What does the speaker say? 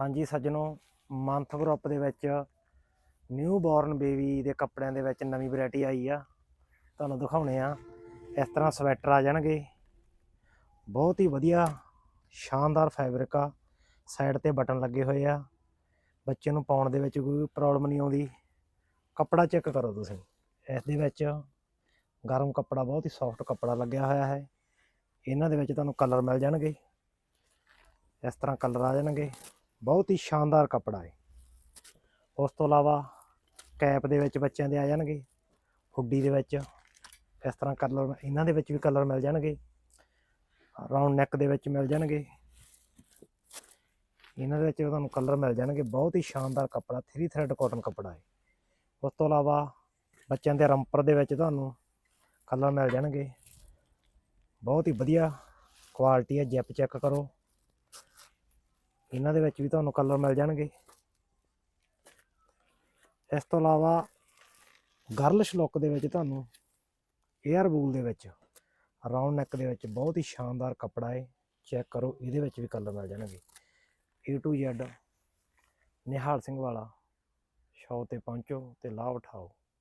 ਹਾਂਜੀ ਸੱਜਣੋ month group ਦੇ ਵਿੱਚ ਨਿਊ ਬੋਰਨ ਬੇਬੀ ਦੇ ਕੱਪੜਿਆਂ ਦੇ ਵਿੱਚ ਨਵੀਂ ਵੈਰਾਈਟੀ ਆਈ ਆ। ਤੁਹਾਨੂੰ ਦਿਖਾਉਣੇ ਆ, ਇਸ ਤਰ੍ਹਾਂ ਸਵੈਟਰ ਆ ਜਾਣਗੇ। ਬਹੁਤ ਹੀ ਵਧੀਆ, ਸ਼ਾਨਦਾਰ ਫੈਬਰਿਕ ਆ। ਸਾਈਡ ਤੇ ਬਟਨ ਲੱਗੇ ਹੋਏ ਆ। ਬੱਚੇ ਨੂੰ ਪਾਉਣ ਦੇ ਵਿੱਚ ਕੋਈ ਪ੍ਰੋਬਲਮ ਨਹੀਂ ਆਉਂਦੀ। ਕੱਪੜਾ ਚੈੱਕ ਕਰੋ ਤੁਸੀਂ। ਇਸ ਦੇ ਵਿੱਚ ਗਰਮ ਕੱਪੜਾ, ਬਹੁਤ ਹੀ ਸੌਫਟ ਕੱਪੜਾ ਲੱਗਿਆ ਹੋਇਆ ਹੈ। ਇਹਨਾਂ ਦੇ ਵਿੱਚ ਤੁਹਾਨੂੰ ਕਲਰ ਮਿਲ ਜਾਣਗੇ। ਇਸ ਤਰ੍ਹਾਂ ਕਲਰ ਆ ਜਾਣਗੇ। ਬਹੁਤ ਹੀ ਸ਼ਾਨਦਾਰ ਕੱਪੜਾ ਹੈ। ਉਸ ਤੋਂ ਇਲਾਵਾ ਕੈਪ ਦੇ ਵਿੱਚ ਬੱਚਿਆਂ ਦੇ ਆ ਜਾਣਗੇ, ਹੁੱਡੀ ਦੇ ਵਿੱਚ ਇਸ ਤਰ੍ਹਾਂ ਕਲਰ ਇਹਨਾਂ ਦੇ ਵਿੱਚ ਵੀ ਕਲਰ ਮਿਲ ਜਾਣਗੇ। ਰਾਉਂਡ ਨੈਕ ਦੇ ਵਿੱਚ ਮਿਲ ਜਾਣਗੇ। ਇਹਨਾਂ ਦੇ ਵਿੱਚ ਤੁਹਾਨੂੰ ਕਲਰ ਮਿਲ ਜਾਣਗੇ। ਬਹੁਤ ਹੀ ਸ਼ਾਨਦਾਰ ਕੱਪੜਾ 3 ਥ੍ਰੈਡ ਕਾਟਨ ਕੱਪੜਾ ਹੈ। ਉਸ ਤੋਂ ਇਲਾਵਾ ਬੱਚਿਆਂ ਦੇ ਰੰਪਰ ਦੇ ਵਿੱਚ ਤੁਹਾਨੂੰ ਕਲਰ ਮਿਲ ਜਾਣਗੇ। ਬਹੁਤ ਹੀ ਵਧੀਆ ਕੁਆਲਿਟੀ ਹੈ ਜਿਪ ਚੈੱਕ ਕਰੋ। ਇਹਨਾਂ ਦੇ ਵਿੱਚ ਵੀ ਤੁਹਾਨੂੰ ਕਲਰ ਮਿਲ ਜਾਣਗੇ। ਇਸ ਤੋਂ ਇਲਾਵਾ ਗਰਲਿਸ਼ ਲੁੱਕ ਦੇ ਵਿੱਚ ਤੁਹਾਨੂੰ 에ਅਰ ਬੂਲ ਦੇ ਵਿੱਚ ਰਾਉਂਡ ਨੈਕ ਦੇ ਵਿੱਚ ਬਹੁਤ ਹੀ ਸ਼ਾਨਦਾਰ ਕੱਪੜਾ ਹੈ ਚੈੱਕ ਕਰੋ, ਇਹਦੇ ਵਿੱਚ ਵੀ ਕਲਰ ਮਿਲ ਜਾਣਗੇ। A to Z Nihal Singh ਵਾਲਾ ਸ਼ੌਪ ਤੇ ਪਹੁੰਚੋ ਤੇ ਲਾਭ ਉਠਾਓ।